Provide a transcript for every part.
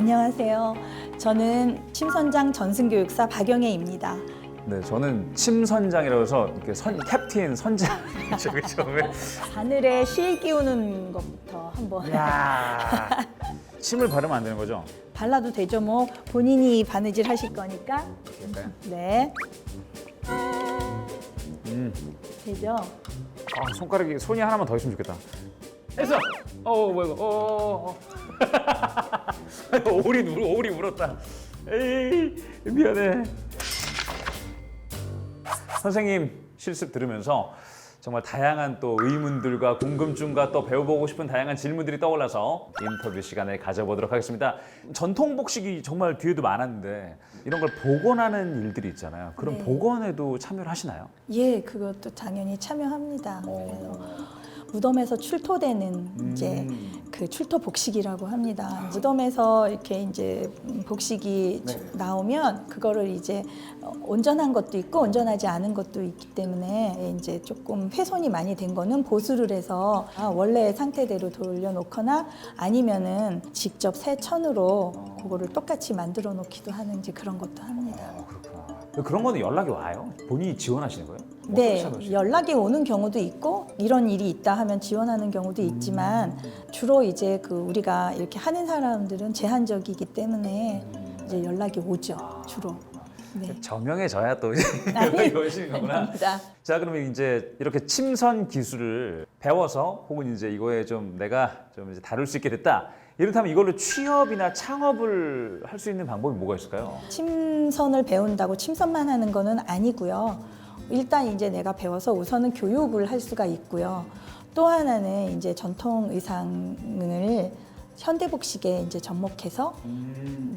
안녕하세요. 저는 심선장 전승교육사 박영애입니다. 네, 저는 침선장이라고 해서 이렇게 선 캡틴 선장 저기 처음에 바늘에 실 끼우는 것부터 한번 야 침을 바르면 안 되는 거죠? 발라도 되죠. 뭐 본인이 바느질 하실 거니까. 네, 음, 되죠. 아, 손가락이 손이 하나만 더 있으면 좋겠다. 했어. 어, 뭐야 이거? 어, 어, 어. 오리 울 오리 울었다. 에이 미안해. 선생님 실습 들으면서 정말 다양한 또 의문들과 궁금증과 또 배워보고 싶은 다양한 질문들이 떠올라서 인터뷰 시간을 가져보도록 하겠습니다. 전통 복식이 정말 뒤에도 많았는데 이런 걸 복원하는 일들이 있잖아요. 그럼 네. 복원에도 참여를 하시나요? 예, 그것도 당연히 참여합니다. 그래서 무덤에서 출토되는 이제 그 출토 복식이라고 합니다. 무덤에서 이렇게 이제 복식이 네. 나오면 그거를 이제 어, 온전한 것도 있고 온전하지 않은 것도 있기 때문에 이제 조금 훼손이 많이 된 거는 보수를 해서 아, 원래 상태대로 돌려놓거나 아니면은 직접 새 천으로 그거를 똑같이 만들어 놓기도 하는지 그런 것도 합니다. 어, 그렇구나. 그런 거는 연락이 와요? 본인이 지원하시는 거예요? 뭐 네? 연락이 오는 경우도 있고 이런 일이 있다 하면 지원하는 경우도 있지만 주로 이제 그 우리가 이렇게 하는 사람들은 제한적이기 때문에 이제 연락이 오죠 주로. 네. 저명해져야 또 아니, 거구나. 아닙니다. 자, 그러면 이제 이렇게 침선 기술을 배워서 혹은 이제 이거에 좀 내가 좀 이제 다룰 수 있게 됐다. 이렇다면 이걸로 취업이나 창업을 할 수 있는 방법이 뭐가 있을까요? 침선을 배운다고 침선만 하는 거는 아니고요. 일단 이제 내가 배워서 우선은 교육을 할 수가 있고요. 또 하나는 이제 전통 의상을 현대복식에 이제 접목해서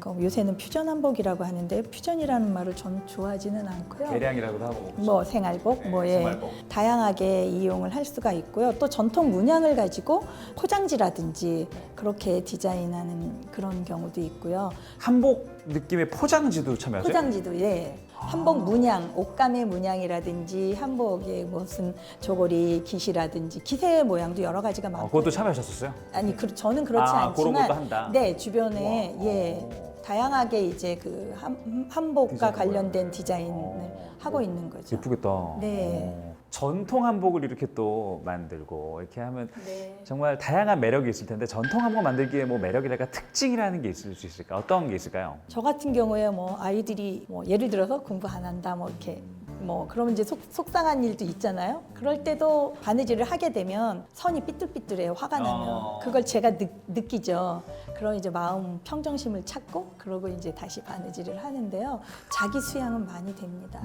그 요새는 퓨전 한복이라고 하는데 퓨전이라는 말을 전 좋아하지는 않고요. 계량이라고도 하고. 뭐 생활복, 네, 뭐 예, 생활복. 다양하게 이용을 할 수가 있고요. 또 전통 문양을 가지고 포장지라든지 그렇게 디자인하는 그런 경우도 있고요. 한복 느낌의 포장지도 참여하세요? 포장지도 예. 한복 문양, 옷감의 문양이라든지 한복의 무슨 저고리 깃이라든지 기세 모양도 여러 가지가 아, 많고 그것도 참여하셨었어요? 아니 그, 저는 그렇지 아, 그런 않지만 것도 한다? 네 주변에 우와. 예 다양하게 이제 그 한, 한복과 디자인 관련된 디자인을 어. 하고 있는 거죠. 예쁘겠다. 네. 어. 전통 한복을 이렇게 또 만들고 이렇게 하면 네. 정말 다양한 매력이 있을 텐데 전통 한복 만들기에 뭐 매력이랄까 특징이라는 게 있을 수 있을까? 어떤 게 있을까요? 저 같은 경우에 뭐 아이들이 뭐 예를 들어서 공부 안 한다 뭐 이렇게 뭐 그러면 이제 속, 속상한 일도 있잖아요. 그럴 때도 바느질을 하게 되면 선이 삐뚤삐뚤해요. 화가 나면 어. 그걸 제가 느, 느끼죠. 그럼 이제 마음 평정심을 찾고 그러고 이제 다시 바느질을 하는데요. 자기 수양은 많이 됩니다.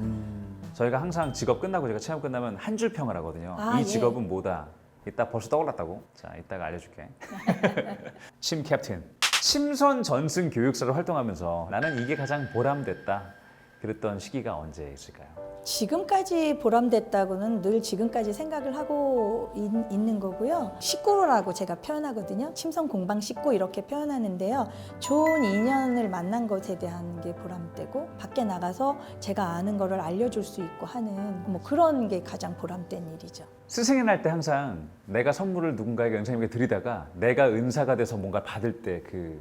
저희가 항상 직업 끝나고 제가 체험 끝나면 한 줄 평을 하거든요. 아, 이 예. 직업은 뭐다. 이따 벌써 떠올랐다고. 자, 이따가 알려줄게. 침 캡틴. 침선 전승 교육사로 활동하면서 나는 이게 가장 보람됐다. 그랬던 시기가 언제 있을까요? 지금까지 보람됐다고는 늘 지금까지 생각을 하고 있, 는 거고요. 식구라고 제가 표현하거든요. 침성 공방 식구 이렇게 표현하는데요. 좋은 인연을 만난 것에 대한 게 보람되고 밖에 나가서 제가 아는 거를 알려줄 수 있고 하는 뭐 그런 게 가장 보람된 일이죠. 스승의 날때 항상 내가 선물을 누군가에게 은사님에게 드리다가 내가 은사가 돼서 뭔가 받을 때그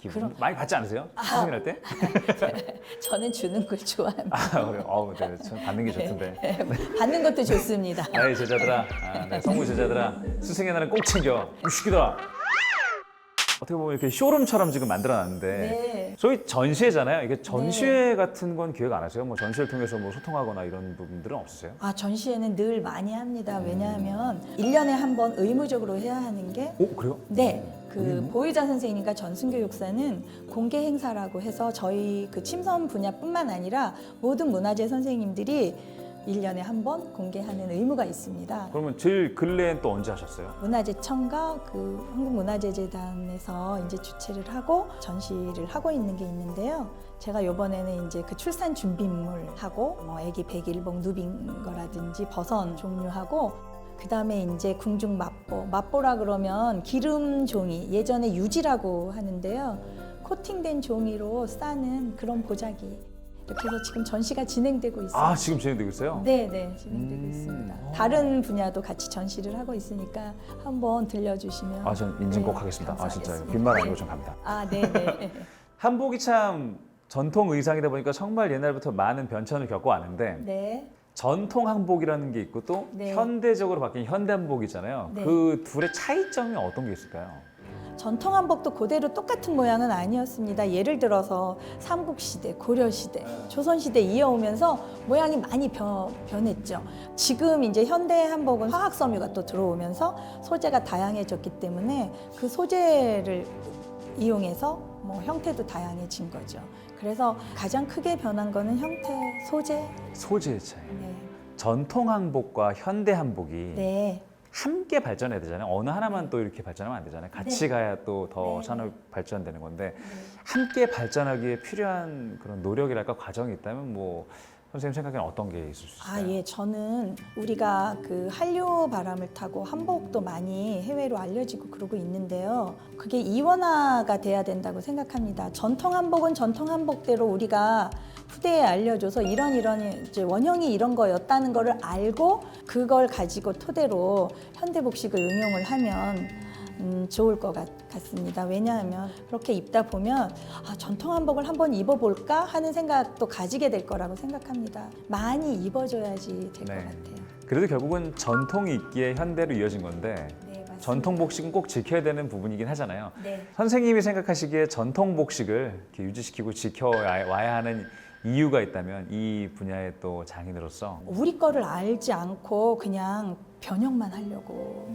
기분 그럼- 많이 받지 않으세요? 스승의 날 때? 저는 주는 걸 좋아합니다. 아, 그래요? 어우, 네, 전 받는 게 좋던데. 받는 것도 좋습니다. 나의 제자들아, 아, 네, 성부 제자들아, 스승의 날은 꼭 챙겨. 이 시기들아. 어떻게 보면 이렇게 쇼룸처럼 지금 만들어놨는데 네. 저희 전시회잖아요. 이게 전시회 같은 건 기획 안 하세요? 뭐 전시회를 통해서 뭐 소통하거나 이런 부분들은 없으세요? 아, 전시회는 늘 많이 합니다. 왜냐하면 일년에 한 번 의무적으로 해야 하는 게 오 그래요? 네. 그 의무? 보유자 선생님과 전순교 육사는 공개 행사라고 해서 저희 그 침선 분야뿐만 아니라 모든 문화재 선생님들이 일년에 한 번 공개하는 의무가 있습니다. 그러면 제일 근래엔 또 언제 하셨어요? 문화재청과 그 한국문화재재단에서 이제 주최를 하고 전시를 하고 있는 게 있는데요. 제가 이번에는 이제 그 출산 준비물하고 뭐 아기 백일봉 누빈 거라든지 버선 종류하고 그 다음에 이제 궁중 맞보 맞보라 그러면 기름 종이 예전에 유지라고 하는데요. 코팅된 종이로 싸는 그런 보자기 이렇게 해서 지금 전시가 진행되고 있어요. 아 지금 진행되고 있어요? 네, 네, 진행되고 음. 있습니다. 다른 분야도 같이 전시를 하고 있으니까 한번 들려주시면. 아전 인증 꼭 네, 하겠습니다. 아 진짜요? 감사하겠습니다. 빈말 네. 아니고 좀 갑니다. 아, 네, 네. 한복이 참 전통 의상이다 보니까 정말 옛날부터 많은 변천을 겪어왔는데 네. 전통 한복이라는 게 있고 또 네. 현대적으로 바뀐 현대 한복이잖아요. 네. 그 둘의 차이점이 어떤 게 있을까요? 전통 한복도 그대로 똑같은 모양은 아니었습니다. 예를 들어서 삼국시대, 고려시대, 조선시대 이어오면서 모양이 많이 변, 변했죠. 지금 이제 현대 한복은 화학 섬유가 또 들어오면서 소재가 다양해졌기 때문에 그 소재를 이용해서 뭐 형태도 다양해진 거죠. 그래서 가장 크게 변한 거는 형태, 소재. 소재의 차이. 네. 전통 한복과 현대 한복이 네. 함께 발전해야 되잖아요. 어느 하나만 또 이렇게 발전하면 안 되잖아요. 같이 네. 가야 또 더 네. 산업 발전되는 건데 함께 발전하기에 필요한 그런 노력이랄까 과정이 있다면 뭐 선생님 생각에는 어떤 게 있을 수 있어요? 아, 예. 저는 우리가 그 한류 바람을 타고 한복도 많이 해외로 알려지고 그러고 있는데요. 그게 이원화가 돼야 된다고 생각합니다. 전통 한복은 전통 한복대로 우리가 후대에 알려줘서 이런 이런 이제 원형이 이런 거였다는 거를 알고 그걸 가지고 토대로 현대 복식을 응용을 하면 음, 좋을 것 같, 같습니다. 왜냐하면 그렇게 입다 보면 아, 전통 한복을 한번 입어볼까 하는 생각도 가지게 될 거라고 생각합니다. 많이 입어줘야지 될 것 네. 같아요. 그래도 결국은 전통이 있기에 현대로 이어진 건데 네, 맞습니다. 전통 복식은 꼭 지켜야 되는 부분이긴 하잖아요. 네. 선생님이 생각하시기에 전통 복식을 이렇게 유지시키고 지켜와야 하는 이유가 있다면 이 분야의 또 장인으로서 우리 거를 알지 않고 그냥 변형만 하려고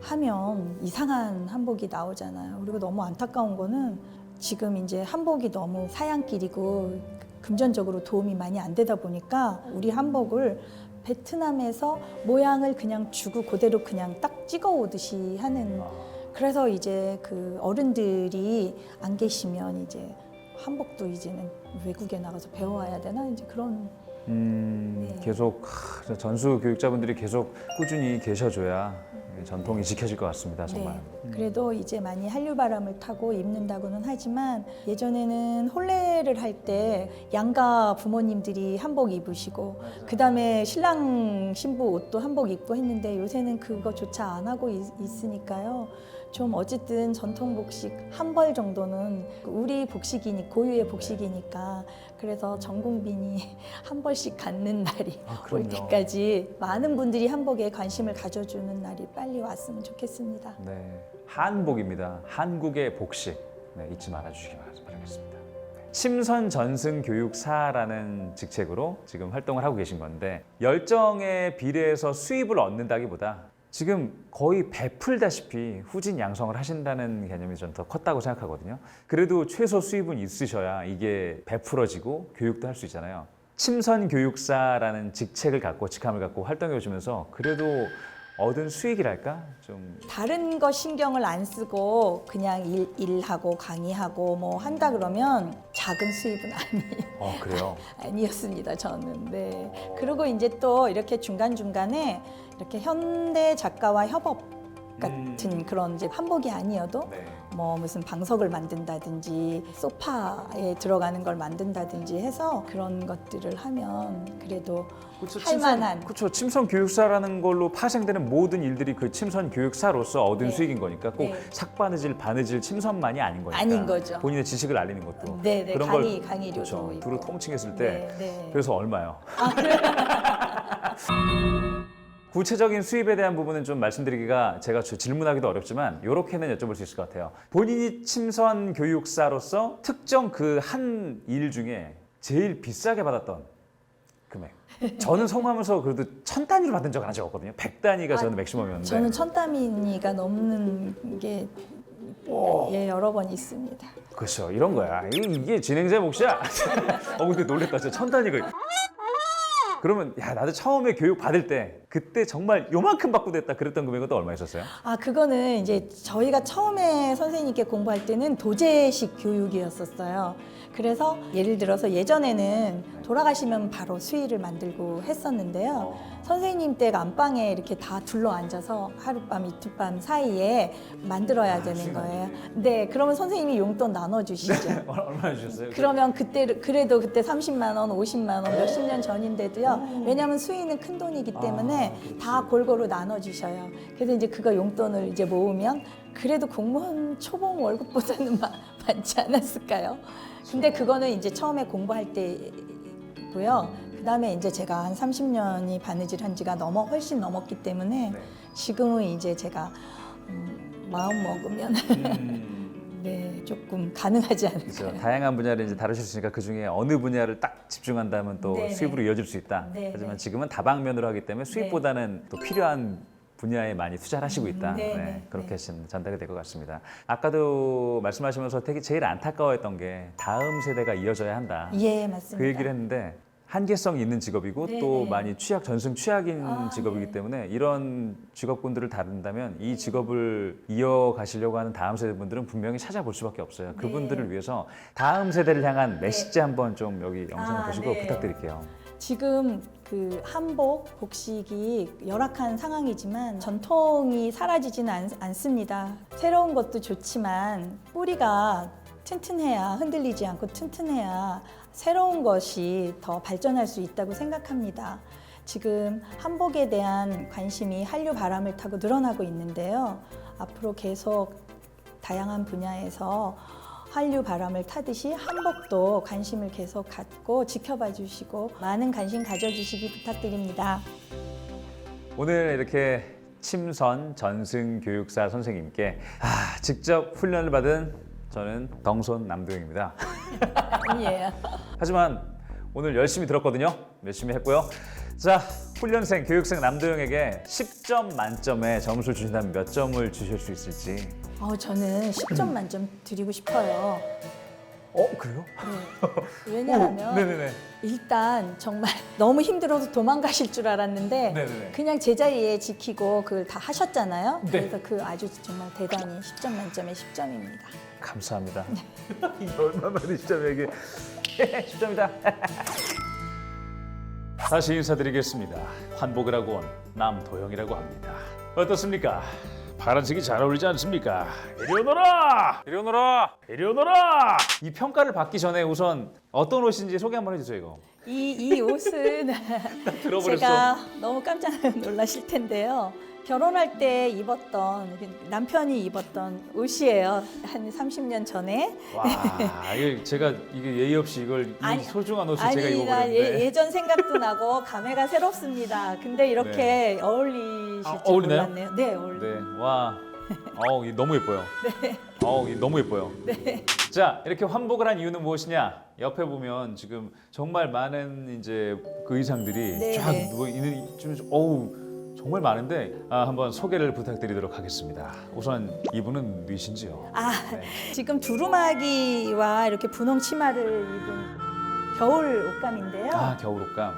하면 이상한 한복이 나오잖아요. 그리고 너무 안타까운 거는 지금 이제 한복이 너무 사양길이고 금전적으로 도움이 많이 안 되다 보니까 우리 한복을 베트남에서 모양을 그냥 주고 그대로 그냥 딱 찍어 오듯이 하는 그래서 이제 그 어른들이 안 계시면 이제 한복도 이제는 외국에 나가서 배워와야 되나 이제 그런 음, 네. 계속 하, 전수 교육자분들이 계속 꾸준히 계셔줘야 전통이 지켜질 것 같습니다. 정말. 네. 그래도 이제 많이 한류 바람을 타고 입는다고는 하지만 예전에는 혼례를 할 때 양가 부모님들이 한복 입으시고 그 다음에 신랑 신부 옷도 한복 입고 했는데 요새는 그거조차 안 하고 있, 있으니까요. 좀 어쨌든 전통 복식 한 벌 정도는 우리 복식이니 고유의 복식이니까 그래서 전 국민이 한 벌씩 갖는 날이 아, 올. 때까지 많은 분들이 한복에 관심을 가져주는 날이 빨리 왔으면 좋겠습니다. 네, 한복입니다. 한국의 복식 네, 잊지 말아주시기 바라겠습니다. 침선 전승 교육사라는 직책으로 지금 활동을 하고 계신 건데 열정에 비례해서 수입을 얻는다기보다 지금 거의 베풀다시피 후진 양성을 하신다는 개념이 좀 더 컸다고 생각하거든요. 그래도 최소 수입은 있으셔야 이게 베풀어지고 교육도 할 수 있잖아요. 침선 교육사라는 직책을 갖고 직함을 갖고 활동해 오시면서 그래도 얻은 수익이랄까 좀 다른 거 신경을 안 쓰고 그냥 일, 일하고 강의하고 뭐 한다 그러면 작은 수입은 아니, 어 그래요. 아니었습니다 저는 네 그리고 이제 또 이렇게 중간 중간에 이렇게 현대 작가와 협업 같은 그런 이제 한복이 아니어도 네. 뭐 무슨 방석을 만든다든지 소파에 들어가는 걸 만든다든지 해서 그런 것들을 하면 그래도 그렇죠. 할 만한 그렇죠. 침선 교육사라는 걸로 파생되는 모든 일들이 그 침선 교육사로서 얻은 네. 수익인 거니까 꼭 네. 삭바느질, 바느질, 침선만이 아닌 거니까. 아닌 거죠. 본인의 지식을 알리는 것도. 네, 네, 그런 강의, 걸 강의료도 그렇죠. 두루 통칭했을 때 네, 네. 그래서 얼마요? 구체적인 수입에 대한 부분은 좀 말씀드리기가 제가 저- 질문하기도 어렵지만 이렇게는 여쭤볼 수 있을 것 같아요. 본인이 침선 교육사로서 특정 그 한 일 중에 제일 비싸게 받았던 금액. 저는 성공하면서 그래도 천 단위로 받은 적은 아직 없거든요. 백 단위가 저는 맥시멈이었는데. 저는 천 단위가 넘는 게 예, 여러 번 있습니다. 그렇죠. 이런 거야. 이게, 이게 진행자 몫이야. 어 근데 놀랬다. 진짜 천 단위가. 그러면 야 나도 처음에 교육 받을 때 그때 정말 요만큼 받고 됐다 그랬던 금액은 또 얼마 있었어요? 아, 그거는 이제 저희가 처음에 선생님께 공부할 때는 도제식 교육이었었어요. 그래서 예를 들어서 예전에는 돌아가시면 바로 수의를 만들고 했었는데요. 선생님 댁 안방에 이렇게 다 둘러 앉아서 하룻밤 이틀밤 사이에 만들어야 되는 거예요. 네, 그러면 선생님이 용돈 나눠주시죠. 얼마 주셨어요? 그러면 그때 그래도 그때 30만 원, 50만 원 몇십 년 전인데도요. 왜냐하면 수의는 큰 돈이기 때문에 다 골고루 나눠 주셔요. 그래서 이제 그거 용돈을 이제 모으면 그래도 공무원 초봉 월급보다는 마- 많지 않았을까요? 근데 그거는 이제 처음에 공부할 때고요. 그 다음에 이제 제가 한 30년이 바느질 한 지가 넘어 훨씬 넘었기 때문에 네. 지금은 이제 제가 음, 마음 먹으면 음, 네 조금 가능하지 그렇죠. 않을까요? 다양한 분야를 이제 다루실 수 있으니까 그 중에 어느 분야를 딱 집중한다면 또 네네. 수입으로 이어질 수 있다. 네네. 하지만 지금은 다방면으로 하기 때문에 수입보다는 또 필요한 분야에 많이 투자를 하시고 있다. 네네. 네, 그렇게 네. 지금 전달이 될 것 같습니다. 아까도 말씀하시면서 되게 제일 안타까워했던 게 다음 세대가 이어져야 한다. 예 맞습니다. 그 얘기를 했는데 한계성이 있는 직업이고 네네. 또 많이 취약 전승 취약인 아, 직업이기 네. 때문에 이런 직업군들을 다룬다면 이 직업을 이어가시려고 하는 다음 세대 분들은 분명히 찾아볼 수밖에 없어요. 그분들을 위해서 다음 세대를 향한 메시지 한번 좀 여기 영상을 네. 아, 보시고 네. 부탁드릴게요. 지금 그 한복 복식이 열악한 상황이지만 전통이 사라지지는 않, 않습니다. 새로운 것도 좋지만 뿌리가 튼튼해야 흔들리지 않고 튼튼해야 새로운 것이 더 발전할 수 있다고 생각합니다. 지금 한복에 대한 관심이 한류 바람을 타고 늘어나고 있는데요. 앞으로 계속 다양한 분야에서 한류 바람을 타듯이 한복도 관심을 계속 갖고 지켜봐 주시고 많은 관심 가져주시기 부탁드립니다. 오늘 이렇게 침선 전승 교육사 선생님께 아, 직접 훈련을 받은 저는 덩손 남도영입니다. 아니에요. 하지만 오늘 열심히 들었거든요. 열심히 했고요. 자, 훈련생, 교육생 남도영에게 10점 만점에 점수를 주신다면 몇 점을 주실 수 있을지. 어, 저는 10점 만점 드리고 싶어요. 어, 그래요? 네. 왜냐하면 네네네. 일단 정말 너무 힘들어서 도망가실 줄 알았는데 네네네. 그냥 제자리에 지키고 그걸 다 하셨잖아요. 네. 그래서 그 아주 정말 대단히 10점 만점에 10점입니다. 감사합니다. 이게 얼마만에 10점에게 10점이다. 다시 인사드리겠습니다. 환복을 하고 온 남도영이라고 합니다. 어떻습니까? 파란색이 잘 어울리지 않습니까? 이리 오너라! 이리 오너라! 이리 오너라! 이 평가를 받기 전에 우선 어떤 옷인지 소개 한번 해주세요, 이거. 이, 이 옷은 들어버렸어. 제가 너무 깜짝 놀라실 텐데요. 결혼할 때 입었던 남편이 입었던 옷이에요. 한 30년 전에. 와, 이게 제가 이게 예의 없이 이걸 이 아니, 소중한 옷을 제가 아니, 나 입어버렸는데. 예, 예전 생각도 나고 감회가 새롭습니다. 근데 이렇게 어울리실 아, 줄 어울리나요? 몰랐네요. 네, 어울리. 네, 와, 어우, 이 너무 예뻐요. 네. 어우, 이 너무 예뻐요. 자, 이렇게 환복을 한 이유는 무엇이냐? 옆에 보면 지금 정말 많은 이제 그 의상들이 네, 쫙 네. 누워 있는, 좀, 어우, 정말 많은데 아, 한번 소개를 부탁드리도록 하겠습니다. 우선 이분은 누이신지요? 아, 네. 지금 두루마기와 이렇게 분홍 치마를 입은 겨울 옷감인데요. 아, 겨울 옷감.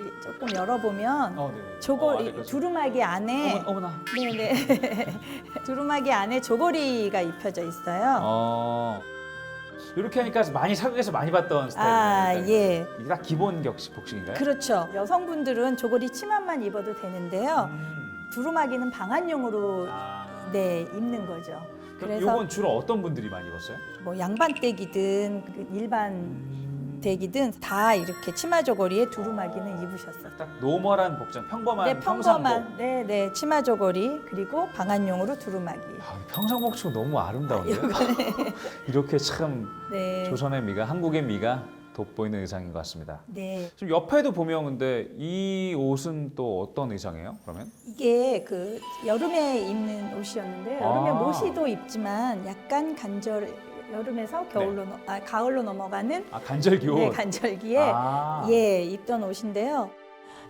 이제 조금 열어보면 어, 네. 조거리 어, 네, 그렇죠. 두루마기 안에 어머, 어머나. 네네 두루마기 안에 조거리가 입혀져 있어요. 어. 이렇게 하니까 많이 사극에서 많이 봤던 아 스타일이에요. 예. 이게 다 기본 격식 복식인가요? 그렇죠. 여성분들은 조거리 치마만 입어도 되는데요. 음. 두루마기는 방한용으로 아. 네 입는 거죠. 그래서 이건 주로 어떤 분들이 많이 입었어요? 뭐 양반댁이든 그 일반 댁이든 다 이렇게 치마 조거리에 두루마기는 입으셨어요. 딱 노멀한 복장, 평범한 네 평상복. 평범한 네네 치마 조거리 그리고 방한용으로 두루마기. 아, 평상복 치고 너무 아름다운데요? 이렇게 참 네. 조선의 미가, 한국의 미가 돋보이는 의상인 것 같습니다. 네. 지금 옆에도 보면 근데 이 옷은 또 어떤 의상이에요? 그러면? 이게 그 여름에 입는 옷이었는데 여름에 아. 모시도 입지만 약간 간절 여름에서 겨울로 넘- 아, 가을로 넘어가는 아 간절기 옷. 네, 간절기에 아. 예 입던 옷인데요.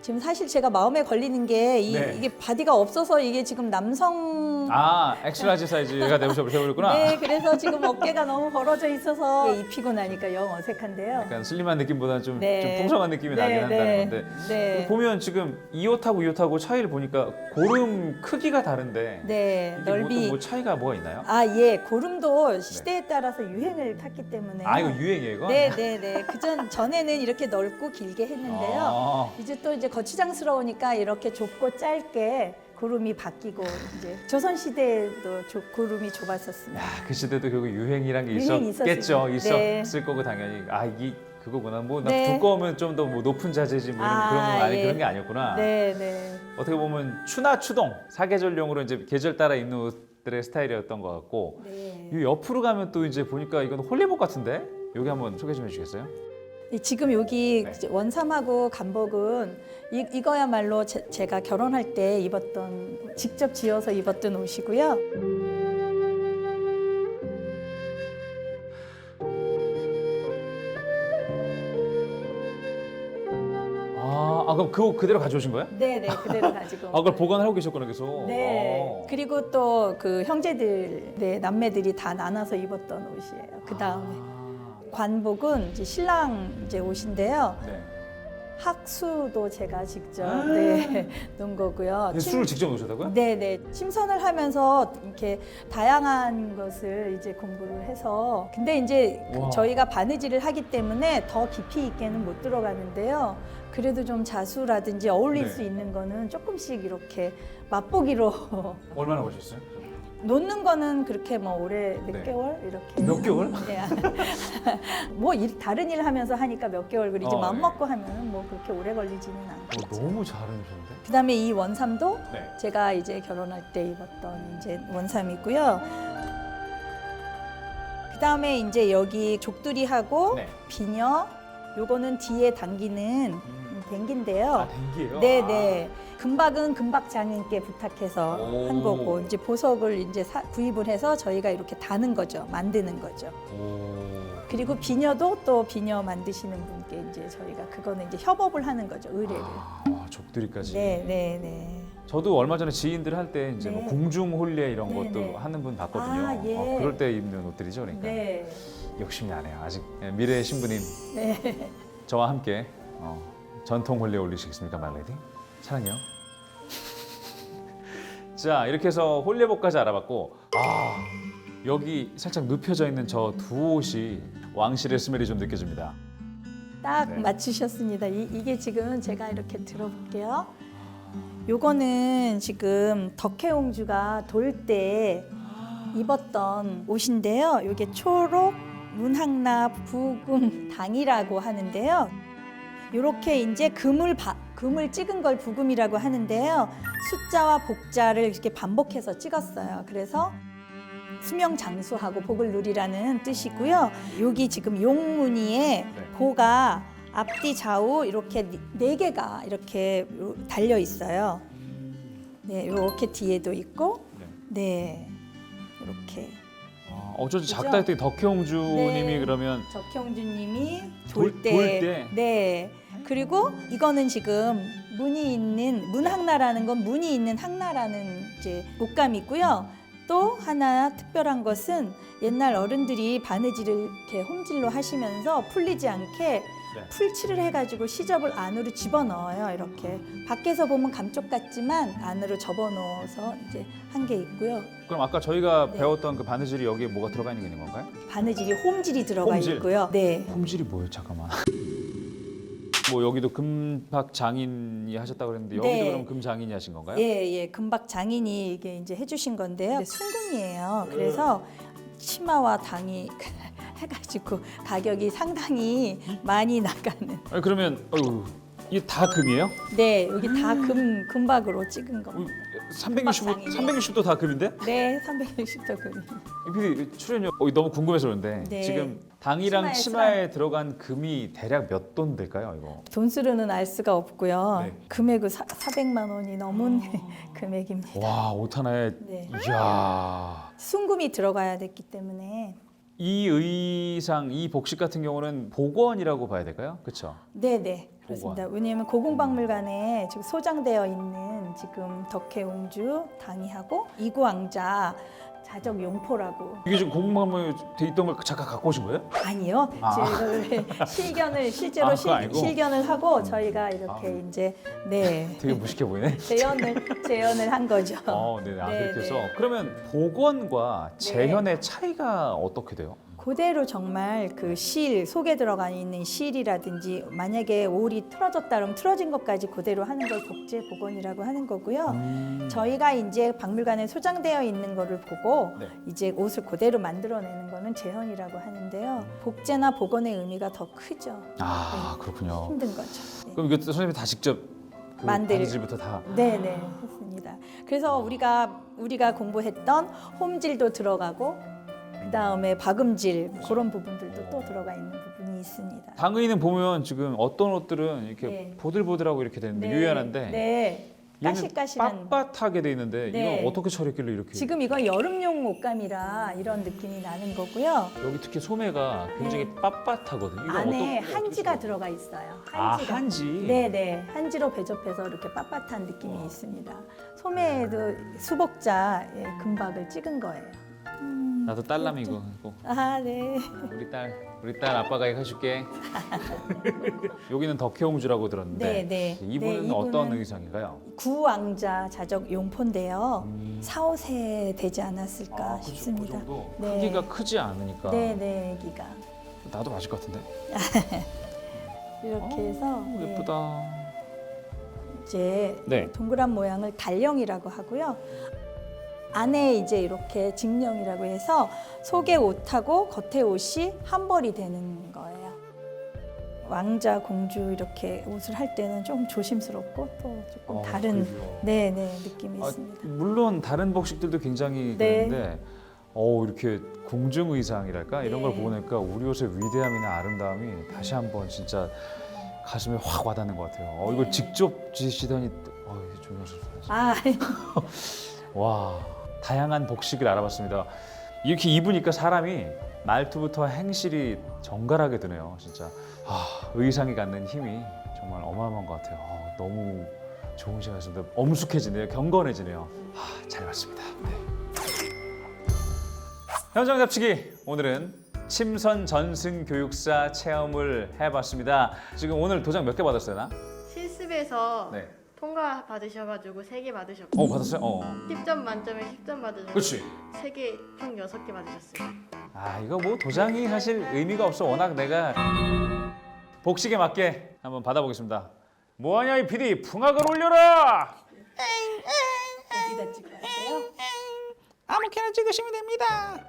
지금 사실 제가 마음에 걸리는 게 이, 네. 게 바디가 없어서 이게 지금 남성 아 엑스라지 사이즈가 되셔 되버렸구나. 네 그래서 지금 어깨가 너무 벌어져 있어서 입히고 나니까 영 어색한데요. 약간 슬림한 느낌보다는 좀, 네. 좀 풍성한 느낌이 나긴 네, 한다는 네. 건데 네. 보면 지금 이 옷하고 이 옷하고 차이를 보니까 고름 크기가 다른데 네 이게 뭐, 넓이 또뭐 차이가 뭐가 있나요? 아 예 고름도 시대에 따라서 유행을 탔기 때문에 아 이거 유행이에요 이거? 네 네 네. 그전 전에는 이렇게 넓고 길게 했는데요. 아. 이제 또 이제 거추장스러우니까 이렇게 좁고 짧게 고름이 바뀌고 이제 조선 시대에도 조- 고름이 좁았었습니다. 야, 그 시대도 결국 유행이란 게 유행이 있었겠죠. 있었습니다. 있었을 네. 거고 당연히 아 이게 그거구나. 뭐나 네. 두꺼우면 좀 더 뭐 높은 자재지 뭐 이런 아, 그런 건 아니 예. 그런 게 아니었구나. 네 네. 어떻게 보면 추나 추동 사계절용으로 이제 계절 따라 입는 옷 분들의 스타일이었던 것 같고 네. 이 옆으로 가면 또 이제 보니까 이건 홀리복 같은데 여기 한번 소개 좀 해주시겠어요? 네, 지금 여기 네. 원삼하고 간복은 이, 이거야말로 제, 가 결혼할 때 입었던 직접 지어서 입었던 옷이고요. 아, 아 그럼 그 옷 그대로 가져오신 거예요? 네, 네, 그대로 가지고. 아 그걸 보관하고 계셨구나 계속. 네. 어. 그리고 또 그 형제들, 네, 남매들이 다 나눠서 입었던 옷이에요. 그 다음에 아, 관복은 이제 신랑 이제 옷인데요. 네. 학수도 제가 직접 아. 네, 놓은 거고요. 근데 술을 직접 놓으셨다고요? 네, 네. 침선을 하면서 이렇게 다양한 것을 이제 공부를 해서 근데 이제 그 와. 저희가 바느질을 하기 때문에 더 깊이 있게는 못 들어가는데요. 그래도 좀 자수라든지 어울릴 네. 수 있는 거는 조금씩 이렇게 맛보기로 얼마나 보셨어요? 놓는 거는 그렇게 뭐 올해 몇 네. 개월 이렇게 몇 개월? 네. 뭐 일, 다른 일 하면서 하니까 몇 개월 그리지 어, 마음 네. 먹고 하면 뭐 그렇게 오래 걸리지는 어, 않겠죠. 너무 잘해주셨는데? 그다음에 이 원삼도 네. 제가 이제 결혼할 때 입었던 이제 원삼이고요. 그다음에 이제 여기 족두리하고 네. 비녀 요거는 뒤에 당기는 음. 댕기인데요. 아 댕기예요? 네, 네. 금박은 금박 장인께 부탁해서 오. 한 거고 이제 보석을 이제 사- 구입을 해서 저희가 이렇게 다는 거죠. 만드는 거죠. 아. 오. 그리고 비녀도 또 비녀 만드시는 분께 이제 저희가 그거는 이제 협업을 하는 거죠. 의뢰를. 아, 족두리까지. 네, 네, 네. 저도 얼마 전에 지인들 할 때 이제 뭐 네. 궁중 홀리에 이런 네, 것도 네. 하는 분 봤거든요. 아, 예. 어, 그럴 때 입는 옷들이죠, 그러니까. 네. 욕심이 나네요. 아직 예, 미래의 신부님 네. 저와 함께 어, 전통 홀리에 올리시겠습니까, 말레디? 사랑해요. 자, 이렇게 해서 홀리복까지 알아봤고, 아 여기 살짝 눕혀져 있는 저 두 옷이 왕실의 스멜이 좀 느껴집니다. 딱 네. 맞추셨습니다. 이, 이게 지금 제가 이렇게 들어볼게요. 요거는 지금 덕혜옹주가 돌 때 입었던 옷인데요. 요게 초록 문학납 부금 당이라고 하는데요. 요렇게 이제 금을 바, 금을 찍은 걸 부금이라고 하는데요. 숫자와 복자를 이렇게 반복해서 찍었어요. 그래서 수명 장수하고 복을 누리라는 뜻이고요. 여기 지금 용무늬에 보가 앞뒤 좌우 이렇게 네 개가 이렇게 요- 달려 있어요. 네, 이렇게 뒤에도 있고, 네, 이렇게 아, 어쩐지 그죠? 작다 했더니 덕혜옹주님이 네. 그러면 적형주님이 돌- 돌 때, 돌 때? 네. 그리고 이거는 지금 문이 있는 문항나라는 건 문이 있는 항나라는 이제 옷감이고요. 또 하나 특별한 것은 옛날 어른들이 바느질을 이렇게 홈질로 하시면서 풀리지 않게 네. 풀칠을 해가지고 시접을 안으로 집어 넣어요. 이렇게 밖에서 보면 감쪽 같지만 안으로 접어 넣어서 이제 한 게 있고요. 그럼 아까 저희가 네. 배웠던 그 바느질이 여기에 뭐가 들어가 있는 게 있는 건가요? 바느질이 홈질이 들어가 홈질. 있고요. 네. 홈질이 뭐예요? 잠깐만. 뭐 여기도 금박 장인이 하셨다고 그랬는데 여기도 네. 그럼 금 장인이 하신 건가요? 예, 예. 금박 장인이 이게 이제 해주신 건데요. 근데 순금이에요. 그래서 치마와 당이 해가지고 가격이 상당히 많이 나가는. 아니, 그러면 어휴, 이게 다 금이에요? 네, 여기 다 금, 금박으로 찍은 겁니다. 365, 장인이요. 360도 다 금인데? 네, 360도 금. 이 PD 출연료 어, 너무 궁금해서 그런데 네. 지금 당이랑 치마에 치마에 들어간 금이 대략 몇 돈 될까요? 이거 돈수로는 알 수가 없고요. 네. 금액은 사, 400만 원이 넘은 금액입니다. 와옷 하나에 네. 이야 순금이 들어가야 됐기 때문에 이 의상 이 복식 같은 경우는 복원이라고 봐야 될까요? 그렇죠? 네네 그렇습니다. 왜냐하면 고궁박물관에 지금 소장되어 있는 지금 덕혜옹주 당이하고 이구왕자 자적 용포라고 이게 지금 공방에 돼 있던 걸 잠깐 갖고 오신 거예요? 아니요. 아. 저희가 실견을 실제로 아, 그거 실, 아니고? 실견을 하고 저희가 이렇게 이제 네 되게 무식해 보이네. 재현을 재현을 한 거죠. 어, 네, 아, 네, 그렇게 해서 네. 그러면 복원과 네. 재현의 차이가 어떻게 돼요? 그대로 정말 그 실 속에 들어가 있는 실이라든지 만약에 올이 틀어졌다 그러면 틀어진 것까지 그대로 하는 걸 복제 복원이라고 하는 거고요. 음. 저희가 이제 박물관에 소장되어 있는 거를 보고 네. 이제 옷을 그대로 만들어내는 거는 재현이라고 하는데요. 복제나 복원의 의미가 더 크죠. 아 그렇군요. 힘든 거죠. 네. 그럼 이거 선생님이 다 직접 그 만들- 바느질부터 다. 네, 네, 했습니다. 그래서 우리가 우리가 공부했던 홈질도 들어가고 그 다음에 박음질 그런 부분들도 또 들어가 있는 부분이 있습니다. 당의는 보면 지금 어떤 옷들은 이렇게 네. 보들보들하고 이렇게 되는데 유연한데 네, 까실까실한. 빳빳하게 돼 있는데 네. 이건 어떻게 처리했길래 이렇게 지금 이건 여름용 옷감이라 이런 느낌이 나는 거고요. 여기 특히 소매가 굉장히 빳빳하거든요. 이거 네. 안에 어떻게- 한지가 들어가 있어요. 아 한지가. 한지. 네네 한지로 배접해서 이렇게 빳빳한 느낌이 있습니다. 소매에도 수복자 예, 금박을 찍은 거예요. 음, 나도 딸남이고. 아 네. 우리 딸 우리 딸 아빠가 이거 해줄게. 여기는 덕혜옹주라고 들었는데 네, 네. 이분은 네, 어떤 이분은 의상인가요? 구왕자 자적 용포인데요. 음. 사오세 되지 않았을까 아, 그죠, 싶습니다. 그 정도 네. 크기가 크지 않으니까 네네 애기가 나도 맞을 것 같은데. 이렇게 어, 해서 네, 예쁘다. 이제 네. 동그란 모양을 달령이라고 하고요. 안에 이제 이렇게 직령이라고 해서 속에 옷하고 겉에 옷이 한 벌이 되는 거예요. 왕자, 공주 이렇게 옷을 할 때는 좀 조심스럽고 또 조금 어, 다른. 네네 느낌이 아, 있습니다. 물론 다른 복식들도 굉장히 네. 그런데 어 이렇게 궁중 의상이랄까 이런 걸 네. 보고 나니까 우리 옷의 위대함이나 아름다움이 다시 한번 진짜 가슴에 확 와닿는 것 같아요. 어 이걸 네. 직접 지시다니 어 이게 조심스럽다. 아 와 다양한 복식을 알아봤습니다. 이렇게 입으니까 사람이 말투부터 행실이 정갈하게 드네요. 진짜 아, 의상이 갖는 힘이 정말 어마어마한 것 같아요. 아, 너무 좋은 시간이었습니다. 엄숙해지네요. 경건해지네요. 아, 잘 봤습니다. 네. 현장 잡치기 오늘은 침선 전승 교육사 체험을 해봤습니다. 지금 오늘 도장 몇 개 받았어요, 나? 실습에서 네. 통과 받으셔가지고 3개 받으셨고 어 받았어요? 어. 10점 만점에 10점 받으셨고 그렇지. 3개 총 6개 받으셨어요 아 이거 뭐 도장이 사실 의미가 없어 워낙 내가 복식에 맞게 한번 받아보겠습니다 뭐하냐 이 PD 풍악을 올려라 찍어야 돼요. 아무렇게나 찍으시면 됩니다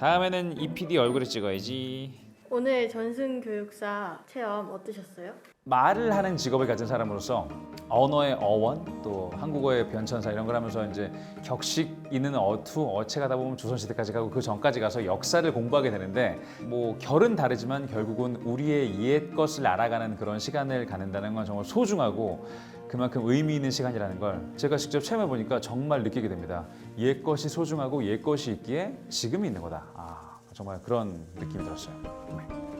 다음에는 이 PD 얼굴에 찍어야지 오늘 전승 교육사 체험 어떠셨어요? 말을 하는 직업을 가진 사람으로서 언어의 어원 또 한국어의 변천사 이런 걸 하면서 이제 격식 있는 어투 어체 가다 보면 조선시대까지 가고 그 전까지 가서 역사를 공부하게 되는데 뭐 결은 다르지만 결국은 우리의 옛 것을 알아가는 그런 시간을 갖는다는 건 정말 소중하고 그만큼 의미 있는 시간이라는 걸 제가 직접 체험해 보니까 정말 느끼게 됩니다. 옛 것이 소중하고 옛 것이 있기에 지금이 있는 거다. 아 정말 그런 느낌이 들었어요.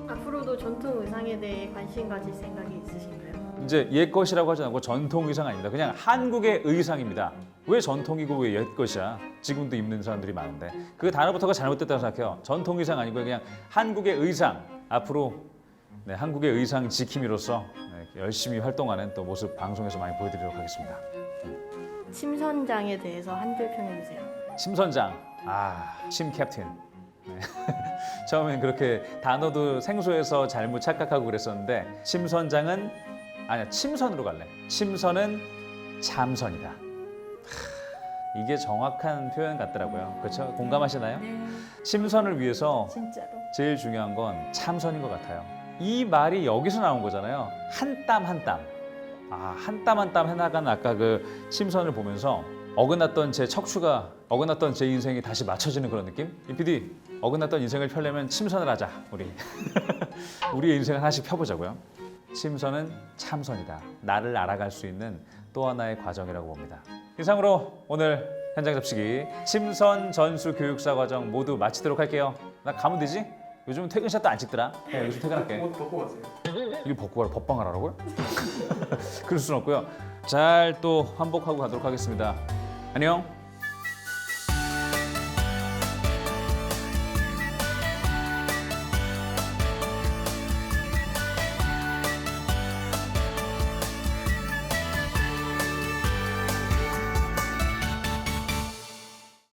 앞으로도 전통 의상에 대해 관심 가질 생각이 있으신가요? 이제 옛 것이라고 하지 않고 전통 의상 아닙니다. 그냥 한국의 의상입니다. 왜 전통이고 왜 옛 것이야? 지금도 입는 사람들이 많은데 그 단어부터가 잘못됐다고 생각해요. 전통 의상 아니고 그냥 한국의 의상. 앞으로 네, 한국의 의상 지킴이로서 네, 열심히 활동하는 또 모습 방송에서 많이 보여드리도록 하겠습니다. 침선장에 대해서 한줄 평해주세요 심선장, 아, 심 캡틴. 네. 처음엔 그렇게 단어도 생소해서 잘못 착각하고 그랬었는데 심선장은 아니야 침선으로 갈래. 침선은 참선이다. 하, 이게 정확한 표현 같더라고요. 그렇죠? 공감하시나요? 네, 침선을 위해서 진짜로. 제일 중요한 건 참선인 것 같아요. 이 말이 여기서 나온 거잖아요. 한 땀 한 땀. 아, 한 땀 한 땀 해나가는 아까 그 침선을 보면서 어긋났던 제 척추가 어긋났던 제 인생이 다시 맞춰지는 그런 느낌? 이 PD, 어긋났던 인생을 펴려면 침선을 하자, 우리. 우리의 인생을 하나씩 펴보자고요. 침선은 참선이다. 나를 알아갈 수 있는 또 하나의 과정이라고 봅니다. 이상으로 오늘 현장 접시기 침선 전수 교육사 과정 모두 마치도록 할게요. 나 가면 되지? 요즘 퇴근샷도 안 찍더라. 네, 요즘 퇴근할게. 옷 벗고 가세요. 이거 벗고 가라 법방을 하라고요? 그럴 수는 없고요. 잘 또 환복하고 가도록 하겠습니다. 안녕.